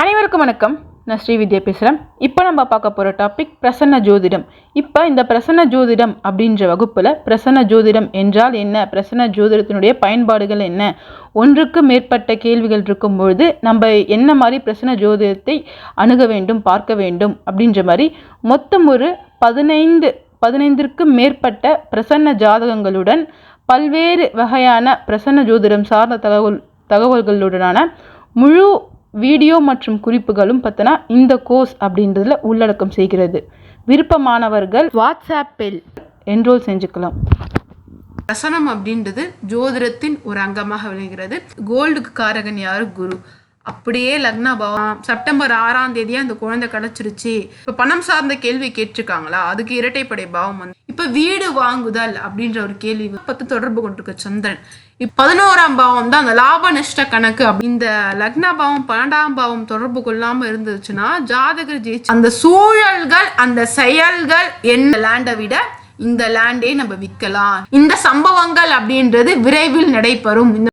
அனைவருக்கும் வணக்கம். நான் ஸ்ரீ வித்யா பேசுகிறேன் இப்போ நம்ம பார்க்க போகிற டாபிக் பிரசன்ன ஜோதிடம். இப்போ இந்த பிரசன்ன ஜோதிடம் அப்படின்ற வகுப்பில் பிரசன்ன ஜோதிடம் என்றால் என்ன? பிரசன்ன ஜோதிடத்தினுடைய பயன்பாடுகள் என்ன? ஒன்றுக்கு மேற்பட்ட கேள்விகள் இருக்கும்பொழுது நம்ம என்ன மாதிரி பிரசன்ன ஜோதிடத்தை அணுக வேண்டும் பார்க்க வேண்டும் அப்படின்ற மாதிரி மொத்தம் ஒரு பதினைந்து பதினைந்திற்கும் மேற்பட்ட பிரசன்ன ஜாதகங்களுடன் பல்வேறு வகையான பிரசன்ன ஜோதிடம் சார்ந்த தகவல் தகவல்களுடனான முழு வீடியோ மற்றும் குறிப்புகளும் பார்த்தோன்னா இந்த கோர்ஸ் அப்படின்றதுல உள்ளடக்கம் செய்கிறது. விருப்பமானவர்கள் வாட்ஸ்ஆப்பில் என்ரோல் செஞ்சுக்கலாம். பிரசனம் அப்படின்றது ஜோதிடத்தின் ஒரு அங்கமாக விளங்குகிறது. கோல்டுக்கு காரகன் யார்? குரு. அப்படியே லக்னபவம் செப்டம்பர் ஆறாம் தேதி அந்த குழந்தை கிடைச்சிருச்சு. இப்ப பணம் சார்ந்த கேள்வி கேட்டிருக்காங்களா? அதுக்கு இரட்டைப்படை பாவம் வந்து இப்ப வீடு வாங்குதல் அப்படின்ற ஒரு கேள்வி பத்து தொடர்பு கொண்டிருக்க சந்திரன். இப்ப பதினோராம் பாவம் தான் அந்த லாப நஷ்ட கணக்கு. அப்படி இந்த லக்ன பாவம் பன்னெண்டாம் பாவம் தொடர்பு கொள்ளாம இருந்துச்சுன்னா ஜாதகர் ஜெயிச்சு அந்த சூழல்கள் அந்த செயல்கள் என்ன லேண்டை விட இந்த லேண்டே நம்ம விற்கலாம். இந்த சம்பவங்கள் அப்படின்றது விரைவில் நடைபெறும். இந்த